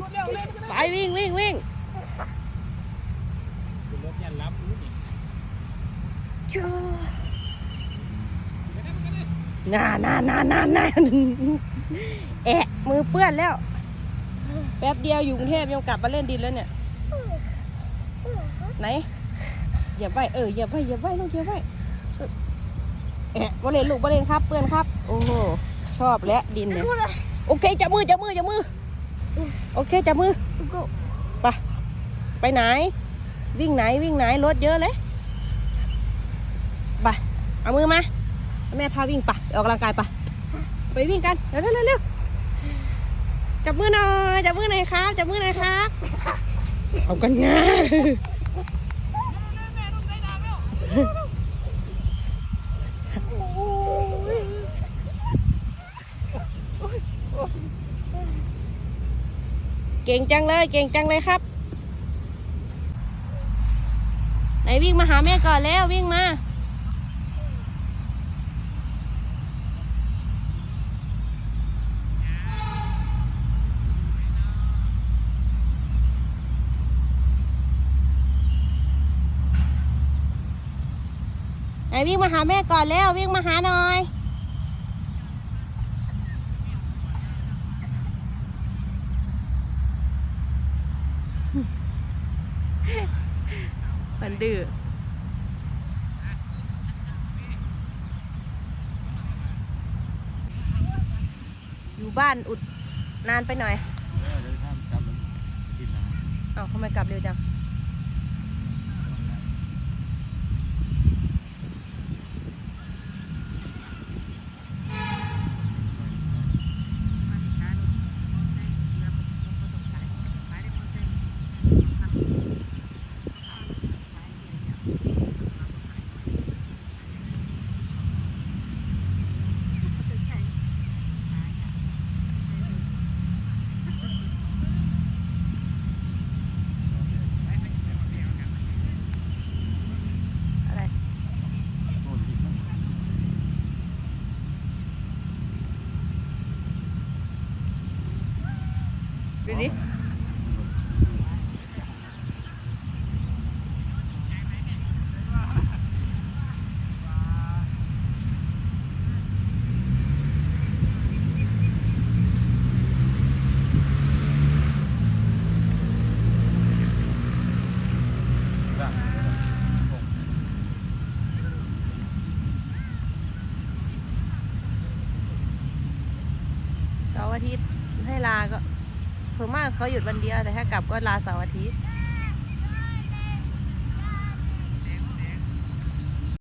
รถเร็วเร็วไปวิ่งวิ่งวิ่งขึ้นรถยันรับรู้นี่ไปได้ไปได้น่าน่าน่าน่าน่าแอะมือเปื้อนแล้ว แป๊บเดียวอยู่กรุงเทพยังกลับมาเล่นดินแล้วเนี่ย ไหนเหยียบไว้เออเหยียบไว้เหยียบไว้ลูกเหยียบไว้เออแอะบอลเลนลูกบอลเลนครับ เปื้อนครับ โอ้โหชอบและดินเนี่ย โอเคจับมือจับมือจับมือ โอเคจับมือไปไปไหน วิ่งไหนวิ่งไหนรถเยอะเลยไปเอามือมาแม่พาวิ่งไปออกกำลังกายไปไปวิ่งกันเร็วเร็วเร็วเร็วจับมือหน่อยจับมือหน่อยครับจับมือหน่อยครับเอากันง่าย เก่งจังเลย เก่งจังเลยครับ ไหนวิ่งมาหาแม่ก่อนแล้ววิ่งมา ไหนวิ่งมาหาแม่ก่อนแล้ววิ่งมาหาหน่อย มันดื้ออยู่บ้านอุดนานไปหน่อย เออเดี๋ยวข้ามกลับแล้วกินนะ เอ้าทำไมกลับเร็วจัง ดูดิจ้ะเสาร์อาทิตย์ให้ลาก็ ส่วนมากเขาหยุดวันเดียวแต่ถ้ากลับก็ลาเสาร์อาทิตย์